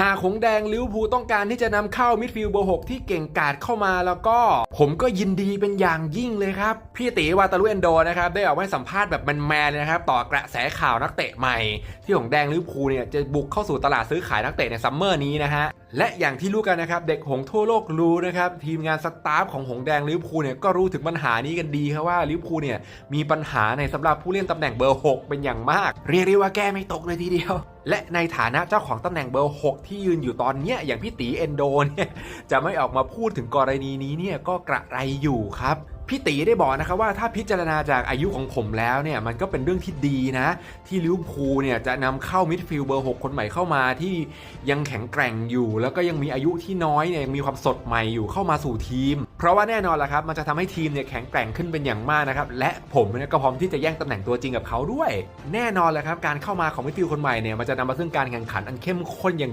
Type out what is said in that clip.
หากหงแดงลิวพูต้องการที่จะนำเข้ามิดฟิลด์เบอร์6ที่เก่งกาจเข้ามาแล้วก็ผมก็ยินดีเป็นอย่างยิ่งเลยครับ พี่ตีวาตาลุเอนโดนะครับได้ออกมาสัมภาษณ์แบบแมนๆเลยนะครับ ต่อกระแสข่าวนักเตะใหม่ ที่หงแดงลิวพูเนี่ยจะบุกเข้าสู่ตลาดซื้อขายนักเตะในซัมเมอร์นี้นะฮะและอย่างที่รู้กันนะครับเด็กหงทั่วโลกรู้นะครับทีมงานสตาฟของหงแดงลิวพูเนี่ยก็รู้ถึงปัญหานี้กันดีครับว่าลิวพูเนี่ยมีปัญหาในสำหรับผู้เล่นตำแหน่งเบอร์ 6 เป็นอย่างมาก เรียกได้ว่าแก้ไม่ตกเลยทีเดียว และในฐานะเจ้าของตำแหน่งเบอร์ 6 ที่ยืนอยู่ตอนเนี้ยอย่างพี่ตีเอนโดเนี่ยจะไม่ออกมาพูดถึงกรณีนี้เนี่ยก็กระไรอยู่ครับ พี่ตีได้บอกนะครับว่าถ้าพิจารณาจากอายุของผมแล้วเนี่ยมันก็เป็นเรื่องที่ดีนะ ที่ลิเวอร์พูลเนี่ยจะนำเข้ามิดฟิลด์เบอร์6คนใหม่เข้ามาที่ยังแข็งแกร่งอยู่ แล้วก็ยังมีอายุที่น้อยเนี่ยยังมีความสดใหม่อยู่เข้ามาสู่ทีม เพราะว่าแน่นอนละครับมันจะทำให้ทีมเนี่ยแข็งแกร่งขึ้นเป็นอย่างมากนะครับและผมเนี่ยก็พร้อมที่จะแย่งตำแหน่งตัวจริงกับเขาด้วย แน่นอนแหละครับการเข้ามาของมิดฟิลด์คนใหม่เนี่ยมันจะนำมาซึ่งการแข่งขันอันเข้มข้นอย่าง